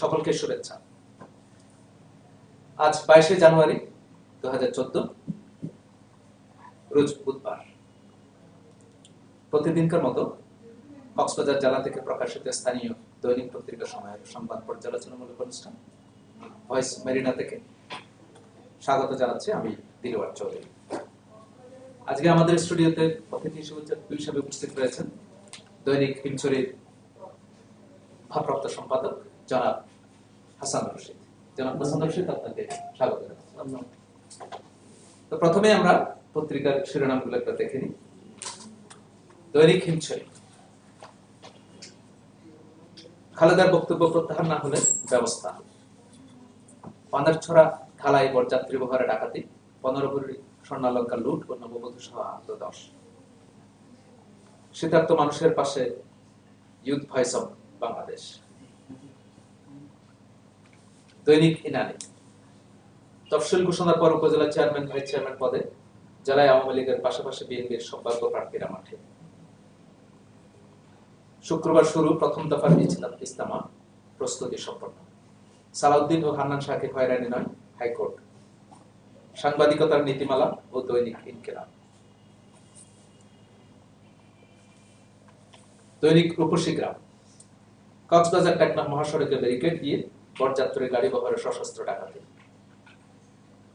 সকলকে শুভেচ্ছা। আজ বাইশে জানুয়ারি দু হাজার চোদ্দ, রোজ বুধবার। প্রতিদিনকার মতো কক্সবাজার জেলা থেকে প্রকাশিত স্থানীয় দৈনিক পত্রিকা সময়ের সংবাদ পর্যালোচনামূলক অনুষ্ঠান, ভয়েস মেরিনা থেকে স্বাগত জানাচ্ছি আমি দিলওয়ার চৌধুরী। আজকে আমাদের স্টুডিওতে অতিথি হিসেবে উপস্থিত রয়েছেন দৈনিক হিমছড়ির ভারপ্রাপ্ত সম্পাদক জনাব হাসান রশিদ। জনাব হাসান রশিদ, আপনাকে স্বাগত তো প্রথমে আমরা পত্রিকার শিরোনামগুলো একটা দেখে নিই। দৈনিক হিমছড়ি। খালেদার বক্তব্য প্রত্যাহার না হলে ব্যবস্থা। পানারছড়া থালায় বরযাত্রী বহরে ডাকাতি। পনেরো ভরি স্বর্ণালঙ্কার লুট ও নববধূ সহ আহত দশ শীতার্থ মানুষের পাশে ইউথ ভয়েস অব বাংলাদেশ। দৈনিক ইনানি তফসিল ঘোষণার পর উপজেলা চেয়ারম্যান, ভাইস চেয়ারম্যান পদে জেলায় আওয়ামী লীগের পাশাপাশি বিএনপির সম্ভাব্য প্রার্থীরা মাঠে। শুক্রবার শুরু প্রথম দফার ইস্তামা প্রস্তুতি সম্পন্ন। সালাউদ্দিন ও হান্নান শাহকে হয়রানি নয়, হাইকোর্ট। সাংবাদিকতার নীতিমালা ও দৈনিক ইনকেলাব। দৈনিক রূপসী গ্রাম কক্সবাজার টেকনাফ মহাসড়কে ব্যারিকেড দিয়ে বরযাত্রী গাড়ি বহরে সশস্ত্র ডাকাতি।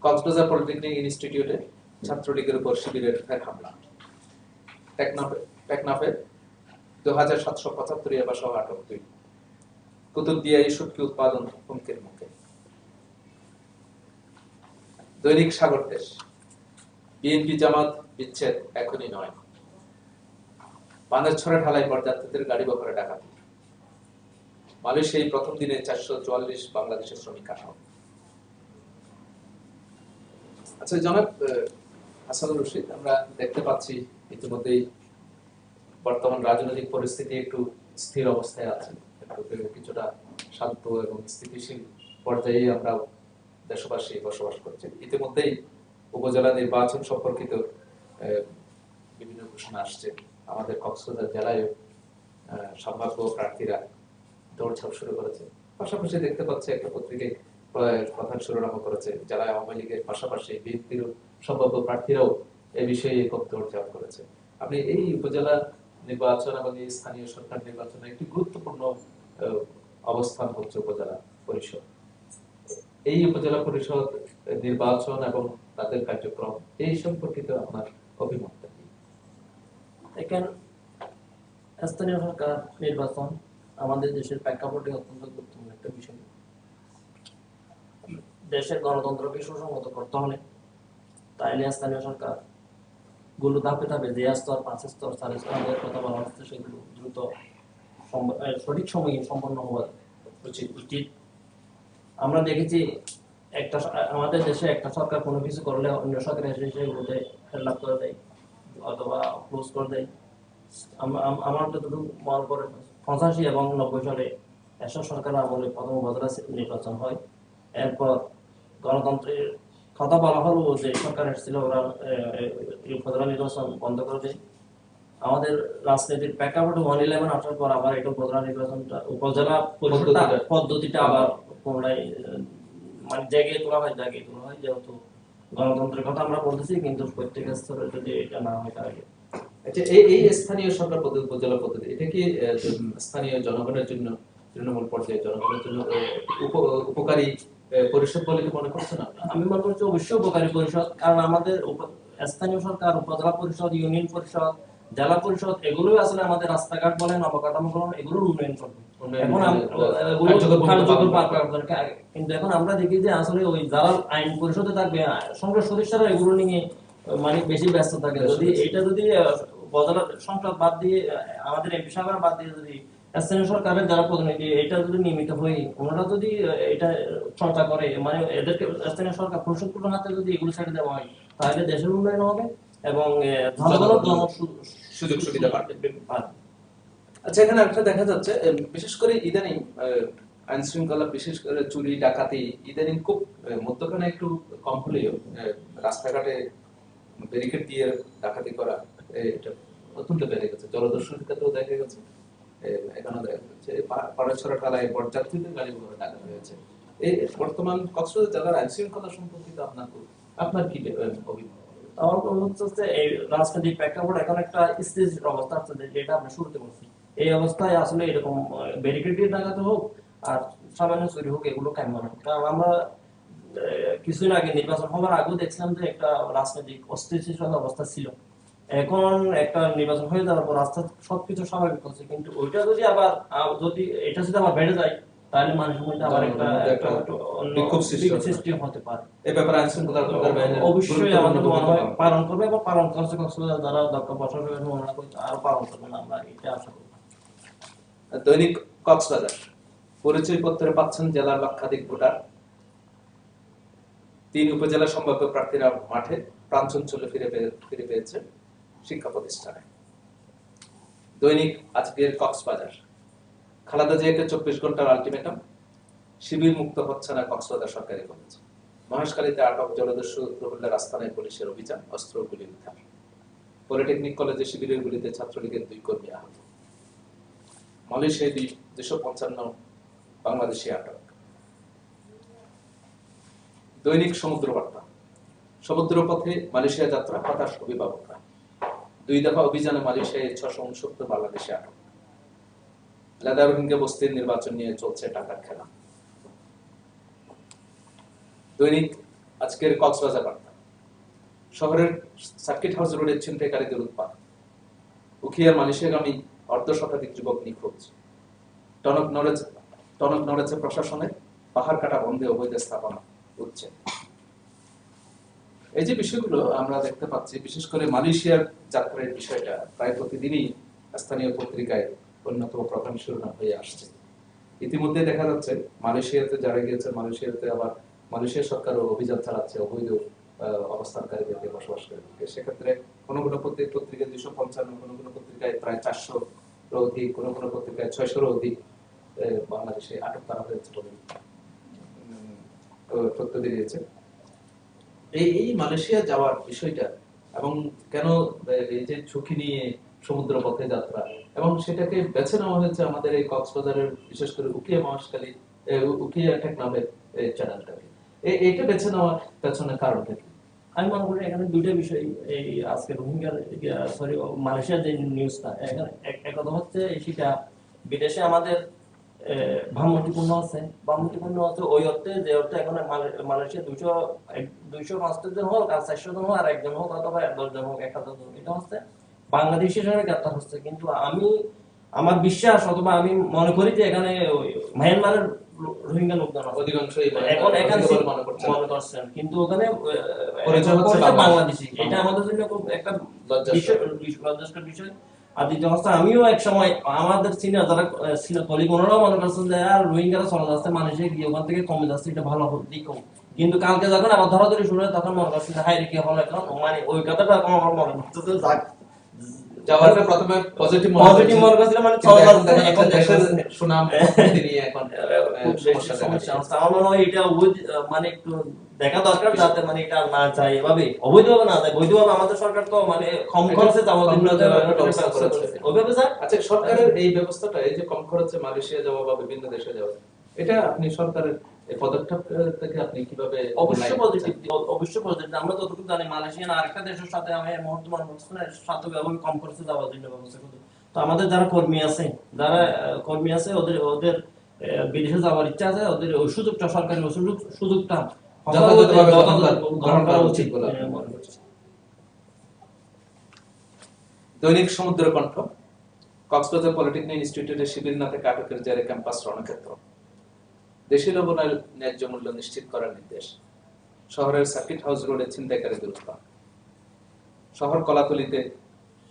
কক্সবাজার পলিটেকনিক ইনস্টিটিউটে ছাত্রলীগের উপর শিবিরের ফের হামলা। টেকনাফে দু হাজার সাতশো পঁচাত্তর সহ আটক দুই। কুতুবদিয়া এই সুটকি উৎপাদন হুমকির মুখে। দৈনিক সাগর দেশ। বিএনপি জামাত বিচ্ছেদ এখনই নয়। বাঁধের ছড়া ঢালাই বরযাত্রীদের গাড়ি বহরে ডাকাতি। মালয়েশিয়া এই প্রথম দিনে চারশো চুয়াল্লিশ বাংলাদেশের শ্রমিক আহত আচ্ছা জনাব আহ, হাসানুর রশিদ আমরা দেখতে পাচ্ছি ইতিমধ্যেই বর্তমান রাজনৈতিক পরিস্থিতি একটু স্থির অবস্থায় আছে। কিছুটা শান্ত এবং স্থিতিশীল পর্যায়ে আমরা দেশবাসী বসবাস করছি ইতিমধ্যেই উপজেলা নির্বাচন সম্পর্কিত বিভিন্ন ঘোষণা আসছে। আমাদের কক্সবাজার জেলায় সম্ভাব্য প্রার্থীরা দৌড়ঝাঁপ শুরু করেছে। পাশাপাশি দেখতে পাচ্ছি একটা পত্রিকায় কথার শিরোনাম করেছে জেলায় আওয়ামী লীগের পাশাপাশি বিএনপির সম্ভাব্য প্রার্থীরাও এ বিষয়ে একক দৌড়ঝাঁপ করেছে। আপনি এই উপজেলা নির্বাচন এবং এই স্থানীয় সরকার নির্বাচনে একটি গুরুত্বপূর্ণ অবস্থান হচ্ছে উপজেলা পরিষদ। এই উপজেলা পরিষদ নির্বাচন এবং তাদের কার্যক্রম, এই সম্পর্কিত আপনার অভিমতটা কি? স্থানীয় সরকার নির্বাচন আমাদের দেশের প্রেক্ষাপটে অত্যন্ত গুরুত্বপূর্ণ একটা বিষয়। দেশের গণতন্ত্রকে সুসংহত করতে হলে তাইলে স্থানীয় সরকারগুলো ধাপে ধাপে যে স্তর, পাঁচ স্তর, চার স্তর আমাদের কথা বলা হচ্ছে, সেগুলো দ্রুত সঠিক সময়ে সম্পন্ন হওয়া উচিত উচিত। আমরা দেখেছি একটা আমাদের দেশে একটা সরকার কোনো কিছু করলে অন্য সরকার এসে সেগুলোতে লাভ করে দেয়, অথবা ক্লোজ করে দেয়। আম- আম- আমার যতটুকু মনে পড়ে পঁচাশি এবং নব্বই সালে এসব সরকার আমলে প্রথম উপজেলা নির্বাচন হয়। এরপর গণতন্ত্রের কথা বলা হলো যে সরকার এসেছিল ওরা উপজেলা নির্বাচন বন্ধ করে দেয়। আমাদের রাজনীতির প্রেক্ষাপটে ওয়ান ইলেভেন আসার পর আবার এটা উপজেলা নির্বাচনটা উপজেলা পদ্ধতিটা। আবার পুনরায় মানে জায়গায় তোলা হয় জায়গায় তোলা হয়। যেহেতু গণতন্ত্রের কথা আমরা বলতেছি কিন্তু প্রত্যেক স্তরে যদি এটা না হয় তাহলে আচ্ছা এই এই স্থানীয় সরকার পদ্ধতি উপজেলা পদ্ধতি এটা কি স্থানীয় জনগণের জন্য তৃণমূল পর্যায়ে জনগণের জন্য উপকারী পরিষদ বলে কি মনে করছেন আমি মনে করছি অবশ্যই উপকারী পরিষদ কারণ আমাদের স্থানীয় সরকার উপজেলা পরিষদ ইউনিয়ন পরিষদ জেলা পরিষদ এগুলোই আসলে আমাদের রাস্তাঘাট বলেন অবকাঠামো বলেন এগুলোর উন্নয়ন করবে। কিন্তু এখন আমরা দেখি যে আসলে ওই যারা আইন পরিষদে থাকবে সংসদ সদস্যরা এগুলো নিয়ে মানে বেশি ব্যস্ত থাকে। যদি এটা যদি উপজেলা সংসদ বাদ দিয়ে আমাদের এমপি সাহেব বাদ দিয়ে যদি স্থানীয় সরকারের যারা প্রতিনিধি এটা যদি নিয়মিত হয়ে ওনারা যদি এটা চর্চা করে মানে এদেরকে স্থানীয় সরকার হাতে যদি এগুলো ছেড়ে দেওয়া হয় তাহলে দেশের উন্নয়ন হবে এবং জনগণের সুযোগ সুবিধা বাড়বে। আচ্ছা এখানে একটা দেখা যাচ্ছে বিশেষ করে ইদানিং আইন শৃঙ্খলা বিশেষ করে চুরি ডাকাতি ইদানিং খুব মধ্যখানে একটু কম হলেও রাস্তাঘাটে ব্যারিকেড দিয়ে ডাকাতি করা অত্যন্ত বেড়ে গেছে। দেখা গেছে। এই যেটা আমরা বলছি। এই অবস্থায় আসলে এরকম ব্যারিকেড ডাকাতে হোক আর সামান্য চুরি হোক, এগুলো কেমন নয় কারণ আমরা কিছুদিন আগে নির্বাচন হওয়ার আগেও দেখছিলাম যে একটা রাজনৈতিক অস্থিতিশীল অবস্থা ছিল। এখন একটা নির্বাচন হয়ে যাওয়ার পর আস্তে আস্তে সবকিছু স্বাভাবিক হচ্ছে কিন্তু ওইটা যদি আবার যদি এটা যদি আবার বেড়ে যায় তাহলে মানুষের মধ্যে আবার একটা বিক্ষোভ সৃষ্টি হতে পারে। ব্যাপারে আইন শৃঙ্খলা অবশ্যই আমাদের মনে হয় পালন করবে। এবং পালন করছে কক্সবাজার দক্ষ প্রশাসনের মনে আরও পালন করবে আমরা এটা আশা করি দৈনিক কক্সবাজার পরিচয়পত্রে পাচ্ছেন জেলার লক্ষাধিক ভোটার। তিন উপজেলা সম্ভাব্য প্রার্থীরা মাঠে প্রাঞ্চঞ্চলে ফিরে পেয়ে- ফিরে পেয়েছে। শিক্ষা প্রতিষ্ঠানে দৈনিক আজকের কক্সবাজার। খালাদা জিয়াকে চব্বিশ ঘণ্টার আলটিমেটাম, শিবির মুক্ত হচ্ছে না কক্সবাজার সরকারি কলেজ। মহেশখালীতে আটক জলদস্যু রহুল্লার আস্তানায় পুলিশের অভিযান, অস্ত্র গুলি উদ্ধার। পলিটেকনিক কলেজে শিবিরের গুলিতে ছাত্রলীগের দুই কর্মী আহত। মালয়েশিয়ায় দুই দুশো পঞ্চান্ন বাংলাদেশি আটক। দৈনিক সমুদ্র বার্তা সমুদ্র পথে মালয়েশিয়া যাত্রা হতাশ অভিভাবকরা। দুই দফা অভিযানে মালয়েশিয়ায় ছশো উনসত্তর বাংলাদেশি আটক। লাদা রোহিঙ্গা বস্তির নির্বাচন নিয়ে চলছে টাকার খেলা। দৈনিক আজকের কক্সবাজার বার্তা। শহরের সার্কিট হাউস রোডের ছিনতাইকারীদের উৎপাদ উখিয়ার মালয়েশিয়াগামী অর্ধ শতাধিক যুবক নিখোঁজ। টনক নড়েছে টনক নড়েছে প্রশাসনের পাহাড় কাটা বন্ধে অবৈধ স্থাপনা উঠছে। এই যে বিষয়গুলো আমরা দেখতে পাচ্ছি, বিশেষ করে মালয়েশিয়ার যাত্রার বিষয়টা, প্রায় প্রতিদিনই স্থানীয় পত্রিকায় অন্যতম প্রধান শিরোনাম হয়ে আসছে। ইতিমধ্যে দেখা যাচ্ছে, মালয়েশিয়াতে যারা গিয়েছে, মালয়েশিয়াতে আবার মালয়েশিয়া সরকারও অভিযান চালাচ্ছে, অবৈধ অবস্থানকারীদেরকে বসবাস করে। সেক্ষেত্রে কোনো কোনো পত্রিকা পত্রিকায় দুশো পঞ্চান্ন, কোনো কোনো পত্রিকায় প্রায় চারশো অধিক, কোনো কোনো পত্রিকায় ছয়শোর অধিক বাংলাদেশে আটক করা হয়েছে বলে তথ্য দিয়েছে এই এই মালয়েশিয়া যাওয়ার বিষয়টা এবং কেন এই যে ঝুঁকি নিয়ে সমুদ্র পথে যাত্রা এবং সেটাকে বেছে নেওয়া হয়েছে আমাদের এই কক্সবাজারের, বিশেষ করে উকিয়া মহাশকালী উকিয়া টেক নামের চ্যানেলটাকে এটা বেছে নেওয়ার পেছনে কারণটা কি? আমি মনে করি এখানে দুইটা বিষয়, এই আজকে রোহিঙ্গার সরি মালয়েশিয়ার যে নিউজটা এখানে এক- কথা হচ্ছে সেটা বিদেশে আমাদের ভাবমূর্তিপূর্ণ আছে। ভাবমূর্তিপূর্ণ আছে ওই অর্থে যে অর্থে এখন মালয়েশিয়া এক- দুইশো পাঁচটা জন হোক আর চারশো জন হোক আর একজন হোক অথবা দশজন হোক এক হাজার জন এটা হচ্ছে বাংলাদেশি হিসেবে গ্রেপ্তার হচ্ছে। কিন্তু আমি আমার বিশ্বাস অথবা আমি মনে করি যে এখানে মায়ানমারের রোহিঙ্গা লোকজন এখন এখানে মনে করছেন। কিন্তু ওখানে বাংলাদেশি। এটা আমাদের জন্য খুব একটা লজ্জাস্কর বিষয়। আর দ্বিতীয় আমিও এক সময় আমাদের সিনিয়র যারা কলিগ ওনারাও মনে করছেন যে, আর রোহিঙ্গারা চলে যাচ্ছে, মানুষে গিয়ে ওখান থেকে কমে যাচ্ছে, এটা ভালো দিক। কিন্তু কালকে যখন আবার ধরাধরি শুনে তখন মনে করছে হাই রেখে হলো এখন মানে ওই কথাটা আমার মনে যে যাক প্রথমে পজিটিভ পজিটিভ মনে করছিল মানে এখন দেশের সুনাম প্রতিনিধি নিয়ে এখন সমস্যা দেখা সমস্যা। আমার মনে হয় এটা অবৈধ মানে একটু দেখা দরকার যাতে মানে এটা না চাই এভাবে অবৈধভাবে না যায়। বৈধভাবে আমাদের সরকার তো মানে কম খরচে যাওয়ার জন্য। ওইভাবে স্যার? আচ্ছা সরকারের এই ব্যবস্থাটা এই যে কম খরচে মালয়েশিয়া যাওয়া বা বিভিন্ন দেশে যাওয়া এটা আপনি সরকারের এই পদক্ষেপ আপনি কীভাবে অবশ্যই পজিটিভ অবশ্যই পজিটিভ আমরা যতটুকু জানি মালয়েশিয়ান আরেকটা দেশের সাথে আমি এই মুহূর্তে মনে করছি না সাথে এভাবে কম খরচে যাওয়ার জন্য ব্যবস্থা করতে তো আমাদের যারা কর্মী আছে যারা কর্মী আছে ওদের ওদের বিদেশে যাওয়ার ইচ্ছা আছে ওদের ওই সুযোগটা সুযোগ সুযোগটা গ্রহণ করা- উচিত বলে দৈনিক সমুদ্র কণ্ঠ কক্সবাজার পলিটেকনিক ইনস্টিটিউটের শিবির না থেকে আটকের জেরে ক্যাম্পাস রণক্ষেত্র। দেশের অবনয় ন্যায্য মূল্য নিশ্চিত করার নির্দেশ। শহরের সার্কিট হাউস রোডে ছিনতাইকারীদের উৎপাদ শহর কলাতলিতে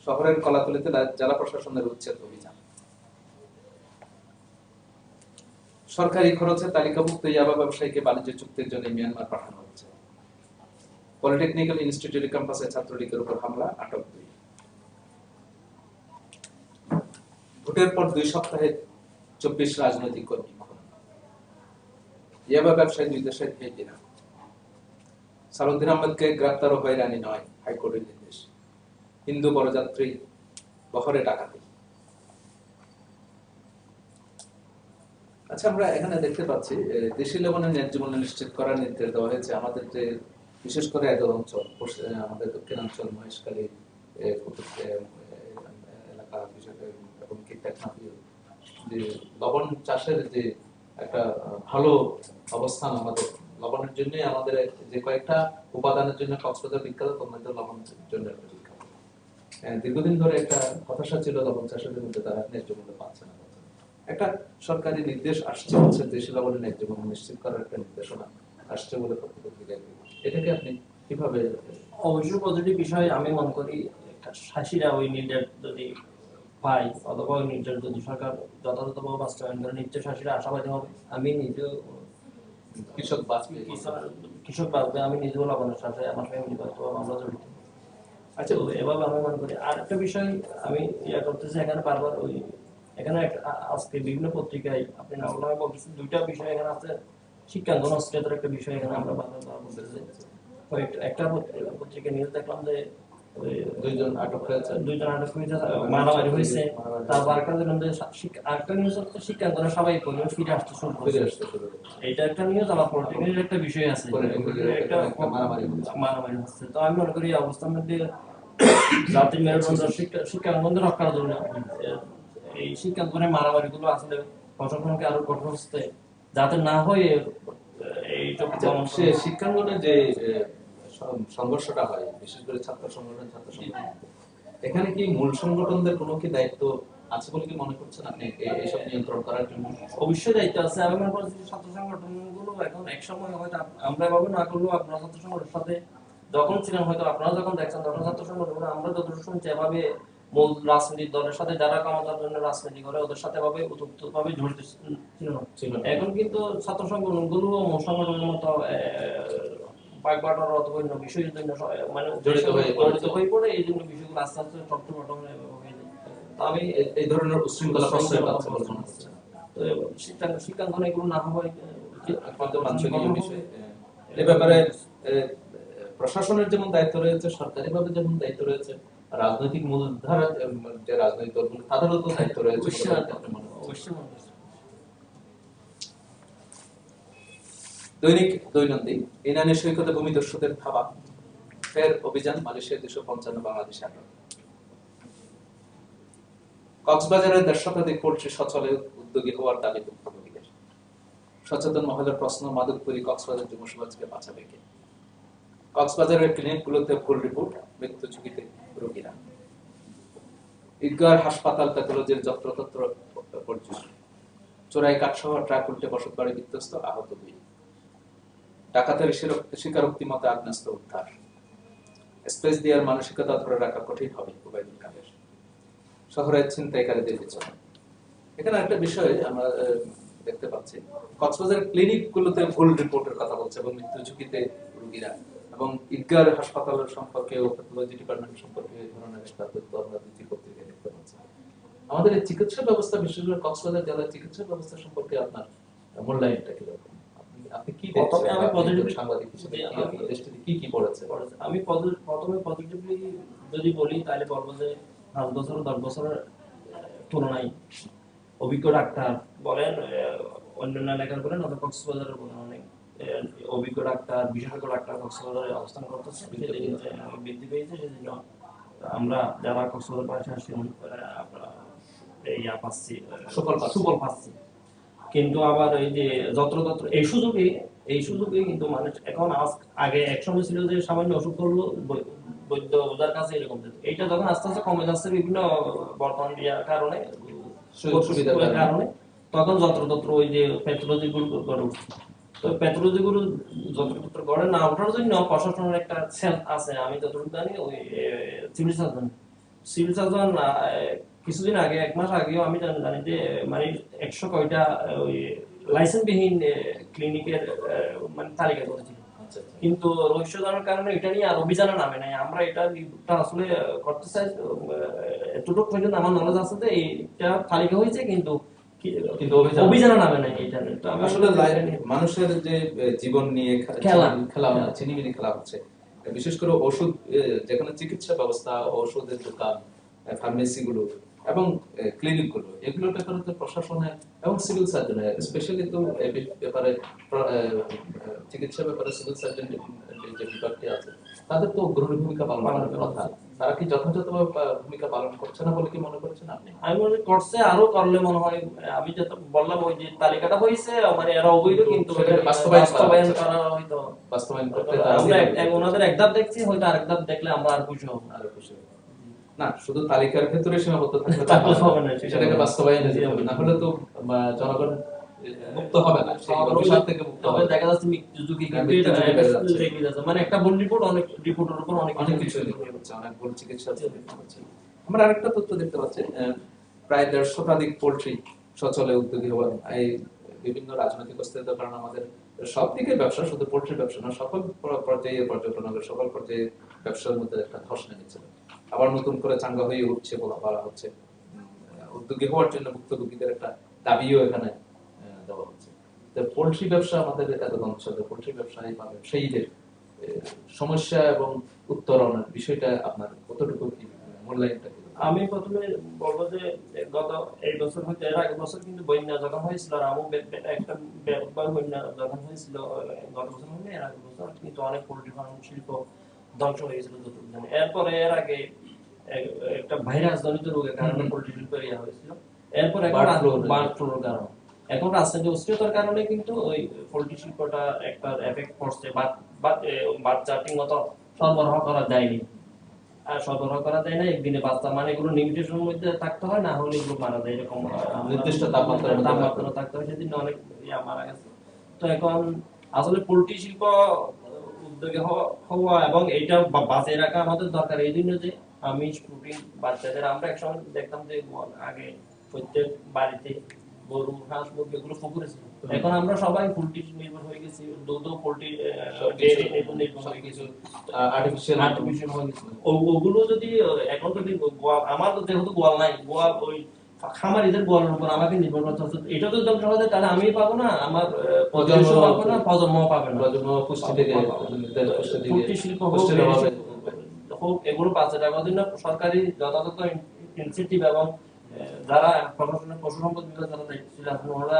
শহরের কলাতলিতে জেলা প্রশাসনের উচ্ছেদ অভিযান। সরকারি খরচে তালিকাভুক্ত ইয়াবা ব্যবসায়ীকে বাণিজ্য চুক্তির জন্য মিয়ানমার পাঠানো হচ্ছে। পলিটেকনিক্যাল ইনস্টিটিউট ক্যাম্পাসে ছাত্রলীগের উপর হামলা, আটক দুই। ভোটের পর দুই সপ্তাহে চব্বিশ রাজনৈতিক কর্মী। ইয়াবা ব্যবসায়ী দুই দেশের ভেটিনা সালুদ্দিন আহমেদকে গ্রেপ্তার ও হয়রানি নয় হাইকোর্টের নির্দেশ। হিন্দু বরযাত্রী বহরে ডাকাতি। আচ্ছা আমরা এখানে দেখতে পাচ্ছি দেশি লবণের ন্যায্য মূল্য নিশ্চিত করার নির্দেশ দেওয়া হয়েছে। আমাদের যে বিশেষ করে এত অঞ্চল আমাদের দক্ষিণাঞ্চল, মহেশখালী এলাকা বিশেষ এবং কি লবণ চাষের যে একটা ভালো অবস্থান আমাদের লবণের জন্য আমাদের যে কয়েকটা উপাদানের জন্য কক্সবাজার বিখ্যাত মধ্যে লবণের জন্য বিখ্যাত। দীর্ঘদিন ধরে একটা হতাশা ছিল লবণ চাষের মধ্যে, তারা ন্যায্য মূল্য পাচ্ছে না। একটা সরকারি নির্দেশ আসছে, হচ্ছে দেশি লবণের ন্যায্য মূল্য নিশ্চিত করার একটা নির্দেশনা আসছে বলে এটাকে আপনি কীভাবে অবশ্য পজিটিভ বিষয় আমি মনে করি শাসিরা ওই নির্দেশ যদি পাই অথবা নির্দেশ যদি সরকার যথাযথভাবে বাস্তবায়ন করে আশাবাদী হবে। আমি নিজেও কৃষক বাঁচবে। কৃষক- বাঁচবে আমি নিজেও সাথে আমার ফ্যামিলি বাঁচবো আমরা জড়িত। আচ্ছা এভাবে আমি মনে করি। আর একটা বিষয় আমি ইয়া করতেছি এখানে বারবার ওই এখানে আজকে বিভিন্ন পত্রিকায় আপনি না বললাম দুইটা বিষয় এখানে আছে। শিক্ষাঙ্গন অস্ট্রেলিয়ার একটা বিষয় এখানে আমরা বারবার বলতেছি। কয়েকটা একটা পত্রিকা- নিউজ দেখলাম যে দুইজন আটক হয়েছে। দুইজন আটক হয়েছে মারামারি হয়েছে। তারপর আরেকটা দেখলাম যে আরেকটা নিউজ হচ্ছে শিক্ষাঙ্গনে সবাই পরিবার ফিরে আসতে শুরু ফিরে করেছে আসতে শুরু করেছে। এইটা একটা নিউজ আমার পলিটিক্যাল একটা বিষয় আছে। একটা একটা মারামারি মারামারি হচ্ছে। তো আমি মনে করি এই অবস্থার মধ্যে জাতির মেরুদণ্ড শিক্ষা শিক্ষাঙ্গন রক্ষার জন্য এই মারামারি গুলো আসলে প্রশাসনকে আরও কঠোর হচ্ছে যাতে না হয়ে এই আচ্ছা, শিক্ষাঙ্গনে যে সংঘর্ষটা হয় বিশেষ করে ছাত্র সংগঠন ছাত্র সংগঠন। এখানে কি মূল সংগঠনদের কোনো কি দায়িত্ব আছে বলে কি মনে করছেন আপনি এ- এসব নিয়ন্ত্রণ করার জন্য? অবশ্যই দায়িত্ব আছে আমি মনে করছি ছাত্র সংগঠনগুলো এখন এক সময় হয়তো আমরা এভাবে না করলেও আপনারা ছাত্র সংগঠনের সাথে যখন ছিলেন হয়তো আপনারা যখন দেখছেন তখন ছাত্র সংগঠন আমরা যতটুকু শুনছি এভাবে মূল রাজনৈতিক দলের সাথে যারা ক্ষমতার জন্য রাজনীতি করে ওদের সাথে এভাবে উদ্যুক্ত ভাবে জড়িত ছিল। এখন কিন্তু ছাত্র সংগঠনগুলো সংগঠনের মতো বাগবাটার অথবা অন্য বিষয়ের জন্য মানে জড়িত হয়ে জড়িত হয়ে পড়ে এই জন্য বিষয়গুলো আস্তে আস্তে হয়ে যায়। আমি এই ধরনের উশৃঙ্খলা প্রশ্রয় পাচ্ছে বলে তো শিক্ষা- শিক্ষাঙ্গন এগুলো না হওয়াই একমাত্র বাঞ্ছনীয় বিষয়। এ ব্যাপারে প্রশাসনের যেমন দায়িত্ব রয়েছে সরকারিভাবে যেমন দায়িত্ব রয়েছে রাজনৈতিক মূলধারা যে রাজনৈতিক দলগুলো তাদেরও তো দায়িত্ব রয়েছে অবশ্যই আপনার মনে হচ্ছে। অবশ্যই মনে হচ্ছে। দৈনিক দৈনন্দিন ইনানি সৈকতে ভূমি ভূমিদস্যুদের ধাবা ফের অভিযান মালয়েশিয়ার দুশো পঞ্চান্ন বাংলাদেশ কক্সবাজারের দেড় শতাধিক পোল্ট্রি সচলে উদ্যোগী হওয়ার দাবি ভুক্তভোগীদের সচেতন মহলের প্রশ্ন, মাদকপুরী কক্সবাজার যুব সমাজকে বাঁচাবে কে? কক্সবাজারের ক্লিনিকগুলোতে ভুল রিপোর্ট, মৃত্যু ঝুঁকিতে রোগীরা। ইগগার হাসপাতাল প্যাথোলজির যত্রতত্র পর্যন্ত চোরাই কাঠসহ ট্রাক উল্টে বসত বাড়ি বিধ্বস্ত আহত দুই। ডাকাতের স্বীকারোক্তি মতে আগ্নেয়াস্ত্র উদ্ধার। স্পেস দেওয়ার মানসিকতা ধরে রাখা কঠিন হবে ওবায়দুল কাদের। শহরের ছিনতাইকারীদের পিছনে এখানে একটা বিষয় আমরা দেখতে পাচ্ছি। কক্সবাজার ক্লিনিক গুলোতে ভুল রিপোর্টের কথা বলছে এবং মৃত্যু ঝুঁকিতে রুগীরা এবং ইদগার হাসপাতালের সম্পর্কে প্যাথোলজি ডিপার্টমেন্ট সম্পর্কে এই ধরনের আমরা দুটি পত্রিকায় দেখতে পাচ্ছি। আমাদের চিকিৎসা ব্যবস্থা, বিশেষ করে কক্সবাজার জেলার চিকিৎসা ব্যবস্থা সম্পর্কে আপনার মূল্যায়নটা কীরকম? আপনি- কি দেখছেন? আমি আপনি সাংবাদিক হিসেবে কি আমি- আপনার দৃষ্টিতে কি কি পড়েছে পড়েছে। আমি প্রথমে পজিটিভলি যদি বলি তাহলে বলব যে পাঁচ বছর দশ বছরের তুলনায় অভিজ্ঞ ডাক্তার বলেন অন্যান্য এলাকার বলেন অথবা কক্সবাজারের বলেন অনেক অভিজ্ঞ ডাক্তার বিশেষজ্ঞ ডাক্তার কক্সবাজারে অবস্থান করতেছে বৃদ্ধি পেয়েছে সেজন্য আমরা যারা কক্সবাজার পাশে আসছি আমরা ইয়া পাচ্ছি সুফল। সুফল পাচ্ছি কিন্তু আবার এই যে যত্রতত্র এই সুযোগে এই সুযোগে কিন্তু মানুষ এখন আগে এক সময় ছিল যে সামান্য অসুখ করল বৈদ্য ওজার কাছে এরকম এইটা যখন আস্তে আস্তে কমে যাচ্ছে বিভিন্ন বর্তমান ইয়ার কারণে সুযোগ সুবিধার কারণে। কারণে তখন যত্রতত্র ওই যে প্যাথোলজি গুলো গড়ে উঠছে। তো প্যাথোলজি গুলো যত্রতত্র গড়ে না ওঠার জন্য প্রশাসনের একটা সেল আছে। আমি যতটুকু জানি ওই সিভিল সার্জন সিভিল সার্জন কিছুদিন আগে এক মাস আগেও আমি জানি জানি যে মানে একশো কয়টা ওই লাইসেন্সবিহীন ক্লিনিকের মানে তালিকা করেছিল আচ্ছা আচ্ছা। কিন্তু রহস্য জানার কারণে এটা নিয়ে আর অভিযানে নামে নাই। আমরা এটা আসলে করতে চাই এতটুকু পর্যন্ত আমার নলেজ আছে যে এইটা তালিকা হয়েছে কিন্তু কিন্তু অভিযান- অভিযানে নামে নাই এটা তো আসলে আসলে মানুষের যে জীবন নিয়ে খে- খেলা। খেলা চিনিমিনি খেলা। হচ্ছে। বিশেষ করে ওষুধ যেখানে চিকিৎসা ব্যবস্থা ওষুধের দোকান ফার্মেসি গুলো এবং ক্লিনিকগুলো এগুলোর ব্যাপারে তো প্রশাসনের এবং সিভিল সার্জনের স্পেশালি তো ব্যাপারে চিকিৎসা ব্যাপারে সিভিল সার্জন যে বিভাগটি আছে তাদের তো অগ্রণী ভূমিকা পালন করার কথা। তারা কি যথাযথভাবে ভূমিকা পালন করছে না বলে কি মনে করছেন আপনি? আমি মনে করছে আরও করলে মনে হয় আমি যেটা বললাম ওই যে তালিকাটা হয়েছে মানে এরা অবৈধ কিন্তু বাস্তবায়ন করা হয়তো বাস্তবায়ন করতে আমরা ওনাদের এক ধাপ দেখছি হয়তো আরেক ধাপ দেখলে আমরা আর খুশি হব আরও খুশি হব। না শুধু তালিকার ক্ষেত্রে সীমাবদ্ধ থাকলে হবে না, সেটাকে বাস্তবায়নে যেতে হবে। না হলে তো জনগণ মুক্ত হবে না অভিশাপ থেকে মুক্ত হবে। দেখা যাচ্ছে হ্যাঁ। মানে একটা ভুল রিপোর্ট অনেক রিপোর্টের উপর অনেক অনেক কিছু পাচ্ছি অনেক ভুল চিকিৎসা পাচ্ছি। আমরা আরেকটা তথ্য দেখতে পাচ্ছি। প্রায় দেড় শতাধিক পোল্ট্রি সচলে উদ্যোগী হওয়ার এই বিভিন্ন রাজনৈতিক অস্থিরতার কারণে আমাদের সব দিকে ব্যবসা শুধু পোল্ট্রি ব্যবসা না সকল পর- পর্যায়ে পর্যটন সকল পর্যায়ে ব্যবসার মধ্যে একটা ধস নেমেছিল আবার নতুন করে চাঙ্গা হয়ে উঠছে বলা হচ্ছে। উদ্যোগী হওয়ার জন্য ভুক্তভোগীদের একটা দাবিও এখানে দেওয়া হচ্ছে। পোল্ট্রি ব্যবসা আমাদের এত অঞ্চলে পোল্ট্রি ব্যবসায়ী বা ব্যবসায়ীদের সমস্যা এবং উত্তরণের বিষয়টা আপনার কতটুকু কি মূল্যায়নটা আমি প্রথমে বলব যে গত এই বছর হইতে, এর আগের বছর কিন্তু বন্যা যখন হয়েছিল আর আমু একটা ব্যাপকবার বন্যা যখন হয়েছিল গত বছর হলে এর আগের বছর কিন্তু অনেক পোল্ট্রি ফার্ম, শিল্প ধ্বংস হয়ে গেছিল জানি এরপরে এর আগে একটা ভাইরাস জনিত রোগের কারণে। পোল্ট্রি শিল্প ইয়া হয়েছিল। এরপর এখন বার্ড ফ্লুর কারণে। এখন রাজনীতি অস্থিরতার কারণে কিন্তু ওই পোল্ট্রি শিল্পটা একটা এফেক্ট পড়ছে। বাচ্চা ঠিক মতো সরবরাহ করা যায়নি। আর সরবরাহ করা যায় না একদিনে বাচ্চা মানে এগুলো লিমিটেশনের মধ্যে থাকতে হয় না হলে এগুলো মারা যায় এরকম নির্দিষ্ট তাপমাত্রার মধ্যে তাপমাত্রা থাকতে হয় সেদিন অনেক ইয়া মারা গেছে। তো এখন আসলে পোল্ট্রি শিল্প উদ্যোগে হওয়া- এবং এইটা বাঁচিয়ে রাখা আমাদের দরকার। এই জন্য যে আমিষ প্রোটিন বাচ্চাদের আমরা একসময় দেখতাম যে আগে প্রত্যেক বাড়িতে গরু হাঁস মুরগি এগুলো পুকুরে ছিল। এখন আমরা সবাই পোল্ট্রি নির্ভর হয়ে গেছি। দুধ পোল্ট্রি নির্ভর হয়ে গেছি। আর্টিফিশিয়াল আর্টিফিশিয়াল হয়ে গেছে। ওগুলো যদি এখন যদি আমার তো যেহেতু গোয়াল নাই গোয়াল ওই খামারিদের গোয়ালের উপর আমাকে নির্ভর করতে হচ্ছে এটা যদি ধ্বংস যায় তাহলে আমি পাবো না? আমার প্রজন্ম পাবো না প্রজন্ম পাবে না। প্রজন্ম পুষ্টি থেকে পুষ্টি শিল্প হোক এগুলো পাঁচে রাখার জন্য সরকারি যথাযথ ইনসেন্টিভ এবং যারা প্রশাসনের পশু সম্পদ বিভাগ যারা দায়িত্বশীল আছেন ওনারা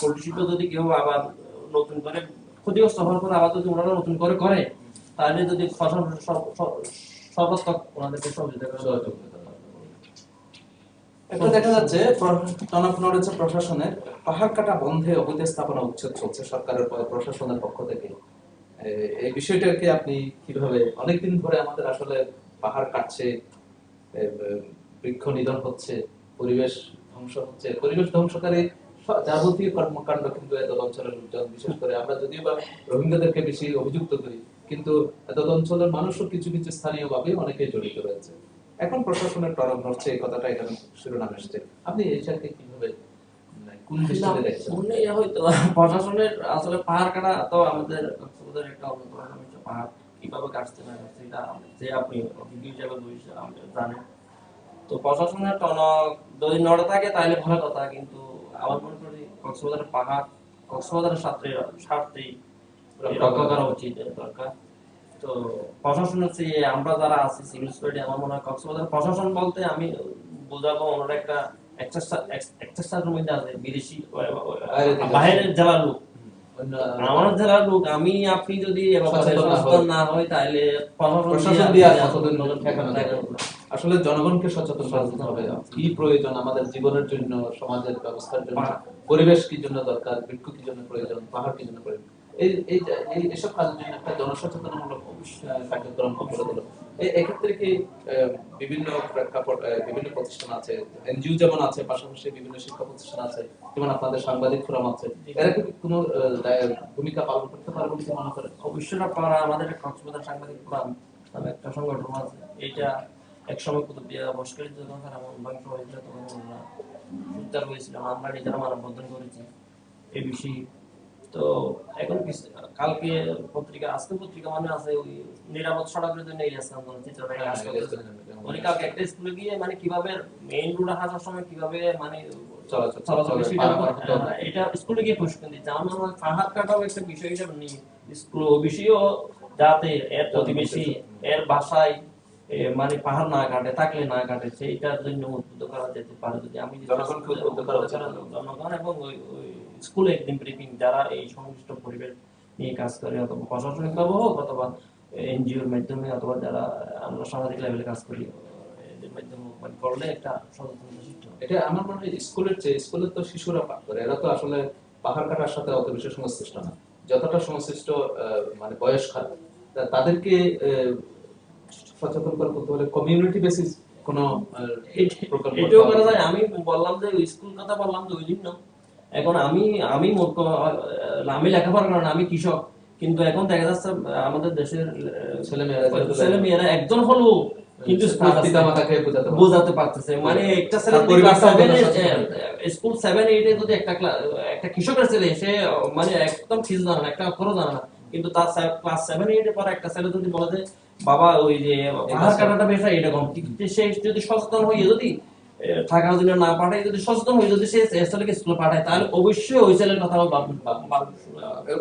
পোল্ট্রি শিল্প যদি কেউ আবার নতুন করে ক্ষতিগ্রস্ত হওয়ার পর আবার যদি ওনারা নতুন করে করে তাহলে যদি সব- সর্বাত্মক ওনাদেরকে সহযোগিতা করা এটা দেখা যাচ্ছে টনক নড়েছে প্রশাসনের। পাহাড় কাটা বন্ধে অবৈধ স্থাপনা উচ্ছেদ চলছে সরকারের প্রশাসনের পক্ষ থেকে। এই বিষয়টাকে আপনি কীভাবে অনেকদিন ধরে আমাদের আসলে পাহাড় কাটছে বৃক্ষ নিধন হচ্ছে, পরিবেশ ধ্বংস হচ্ছে। পরিবেশ ধ্বংসকারী যাবতীয় কর্মকাণ্ড কিন্তু এত অঞ্চলের লোকজন, বিশেষ করে আমরা যদিও বা রোহিঙ্গাদেরকে বেশি অভিযুক্ত করি, কিন্তু এত অঞ্চলের মানুষও কিছু কিছু স্থানীয় ভাবে অনেকে জড়িত রয়েছে। এখন প্রশাসনের টনক নড়ছে এই কথাটা এখানে শিরোনাম এসছে। আপনি এইটাকে কীভাবে মানে, হয়তো প্রশাসনের আসলে পাহাড় কাটা তো আমাদের কক্সবাজারের একটা পাহাড় কীভাবে কাটছে না কাটছে এটা যে আপনি অভিজ্ঞ হিসাবে জানেন। তো প্রশাসনের টনক যদি নড়ে থাকে তাহলে ভালো কথা কিন্তু আমার মনে করি কক্সবাজারের পাহাড় কক্সবাজারের সাথে স্বার্থেই রক্ষা করা উচিত দরকার। তো প্রশাসন হচ্ছে আমরা যারা আছি সিভিল সোসাইটি আমার মনে হয় কক্সবাজার প্রশাসন বলতে আমি বোঝাবো ওনারা একটা মধ্যে আছে বিদেশি বাইরের জেলার লোক। আমার জেলার লোক আমি আপনি যদি সচেতন না সচেতন হয় তাহলে প্রশাসন দিয়ে? আসলে জনগণকে সচেতন করতে হবে। কি প্রয়োজন আমাদের জীবনের জন্য সমাজের ব্যবস্থার জন্য পরিবেশ কি জন্য দরকার বৃক্ষ কি জন্য প্রয়োজন পাহাড় কি জন্য প্রয়োজন? সাংবাদিক ফোরাম আছে এরা আমরা উদ্ধার হয়েছিলাম আমরা নিজেরা মানববন্ধন করেছি। এই বিষয়ে তো এখন কালকে পত্রিকা আজকে পত্রিকা মানে আছে ওই নিরাপদ সড়কের জন্য উনি কালকে একটা স্কুলে গিয়ে মানে কীভাবে মেইন রোডে হাঁটার সময় কীভাবে মানে আহ, এটা স্কুলে গিয়ে প্রশিক্ষণ দিচ্ছে আমার মনে হয় পাহাড় কাটাও একটা বিষয় হিসাবে নেই স্কুল বিষয়ও যাতে এর প্রতিবেশী এর ভাষায় মানে পাহাড় না কাটে থাকলে না কাটে সেইটার জন্য উদ্বুদ্ধ করা যেতে পারে। যদি আমি জনগণকে উদ্বুদ্ধ করা জনগণ এবং ওই স্কুলে একদিন ব্রিফিং যারা এই সংশ্লিষ্ট পরিবেশ নিয়ে কাজ করে অথবা প্রশাসনিক ভাবে হোক অথবা এনজিওর মাধ্যমে অথবা যারা আমরা সামাজিক লেভেলে কাজ করি এদের মাধ্যমে মানে করলে একটা সচেতনতা সৃষ্টি এটা আমার মনে হয় স্কুলের চেয়ে স্কুলের তো শিশুরা পাঠ করে এরা তো আসলে পাহাড় কাটার সাথে অত বেশি সংশ্লিষ্ট না। যতটা সংশ্লিষ্ট মানে বয়স্ক তা তাদেরকে সচেতন করে তুলতে হলে কমিউনিটি বেসিস কোনো আহ, প্রকল্প এটাও করা করা যায়। আমি বললাম যে স্কুল কথা বললাম যে ওই জন্য। এখন আমি আমি আমি লেখাপড়া করেন আমি কৃষক। কিন্তু এখন দেখা যাচ্ছে আমাদের দেশের ছেলে মেয়েরা একজন কিন্তু স্কুল তার পিতামাতাকে বোঝাতে পারতেছে। মানে একটা বোঝানোর সাথে স্কুল সেভেন এইটে যদি একটা একটা কৃষকের ছেলে সে মানে একদম কিছু জানে না একটা অক্ষরও জানে না। কিন্তু তার ক্লাস সেভেন এইটে পরে একটা ছেলে যদি বলে যে বাবা ওই যে পাহাড় কাটাটা বেশ এরকম কিন্তু সে যদি সচেতন হয়ে যদি থাকার জন্য না পাঠায় যদি সচেতন হয়ে যদি সে ছেলেকে স্কুলে পাঠায় তাহলে অবশ্যই ওই ছেলের কথা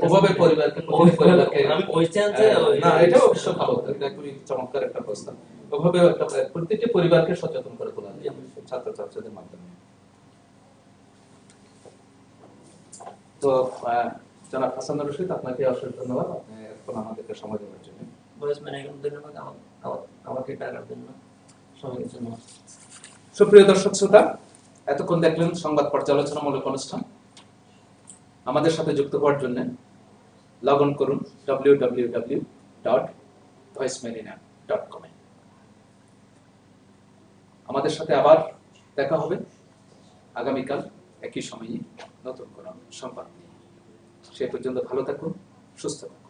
ওভাবে পরিবারকে প্রতিটি পরিবারকে আমি ওই চান্সে না এটাও অবশ্য ভালো এটা খুবই চমৎকার একটা প্রস্তাব। ওভাবে একটা প্রত্যেকটি পরিবারকে সচেতন করে তোলা যায় ছাত্র ছাত্রীদের মাধ্যমে। তো জনাব হাসান রশিদ আপনাকে অশেষ ধন্যবাদ। আপনি এখন আমাদেরকে সময় দেওয়ার জন্য। বয়স মানে ধন্যবাদ আমাকে টাকার জন্য সবাইকে ধন্যবাদ। সুপ্রিয় দর্শক শ্রোতা, এতক্ষণ দেখলেন সংবাদ পর্যালোচনামূলক অনুষ্ঠান। আমাদের সাথে যুক্ত হওয়ার জন্য লগ অন করুন W W W dot voice Marina dot কমে আমাদের সাথে আবার দেখা হবে। আগামীকাল একই সময়ে নতুন কোনো সংবাদ নিয়ে। সে পর্যন্ত ভালো থাকুন, সুস্থ থাকুন।